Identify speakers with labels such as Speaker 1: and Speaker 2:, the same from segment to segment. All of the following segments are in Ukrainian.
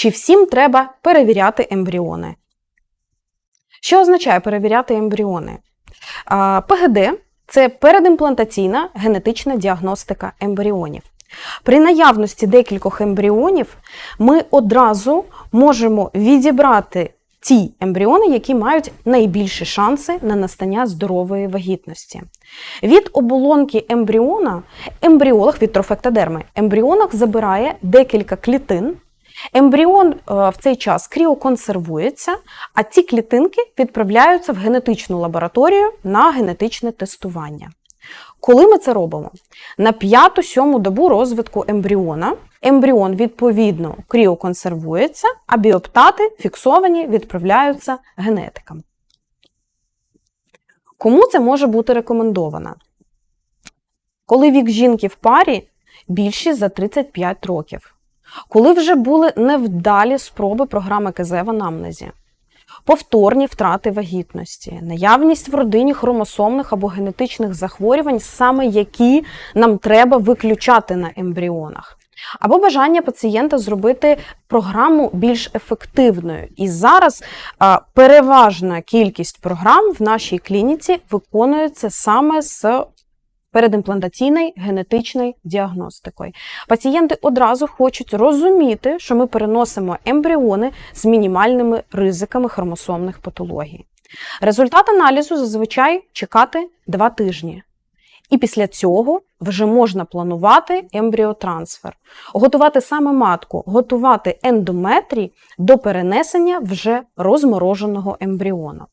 Speaker 1: Чи всім треба перевіряти ембріони? Що означає перевіряти ембріони? ПГД це передімплантаційна генетична діагностика ембріонів. При наявності декількох ембріонів ми одразу можемо відібрати ті ембріони, які мають найбільші шанси на настання здорової вагітності. Від оболонки ембріона ембріолог від трофектодерми ембріонах забирає декілька клітин. Ембріон е, в цей час кріоконсервується, а ці клітинки відправляються в генетичну лабораторію на генетичне тестування. Коли ми це робимо? На п'яту-сьому добу розвитку ембріона ембріон відповідно кріоконсервується, а біоптати фіксовані відправляються генетикам. Кому це може бути рекомендовано? Коли вік жінки в парі більші за 35 років, коли вже були невдалі спроби програми КЗ в анамнезі, повторні втрати вагітності, наявність в родині хромосомних або генетичних захворювань, саме які нам треба виключати на ембріонах. Або бажання пацієнта зробити програму більш ефективною. І зараз переважна кількість програм в нашій клініці виконується саме з передімплантаційною генетичною діагностикою. Пацієнти одразу хочуть розуміти, що ми переносимо ембріони з мінімальними ризиками хромосомних патологій. Результат аналізу зазвичай чекати 2 тижні. І після цього вже можна планувати ембріотрансфер, готувати саме матку, готувати ендометрій до перенесення вже розмороженого ембріону.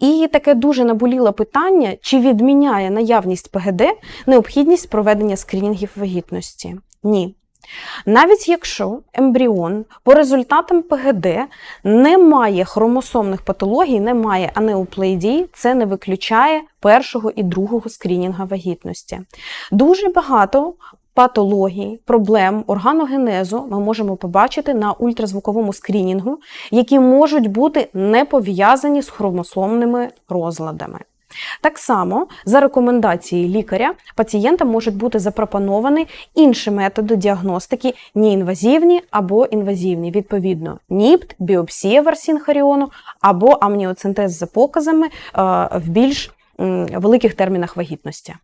Speaker 1: І таке дуже наболіле питання, чи відміняє наявність ПГД необхідність проведення скринінгів вагітності? Ні. Навіть якщо ембріон по результатам ПГД не має хромосомних патологій, не має анеуплеїдії, це не виключає першого і другого скринінга вагітності. Дуже багато патологій, проблем органогенезу ми можемо побачити на ультразвуковому скрінінгу, які можуть бути не пов'язані з хромосомними розладами. Так само, за рекомендацією лікаря, пацієнтам можуть бути запропоновані інші методи діагностики, неінвазивні або інвазивні, відповідно, НІПТ, біопсія варсінхаріону або амніоцентез за показами е, в більш великих термінах вагітності.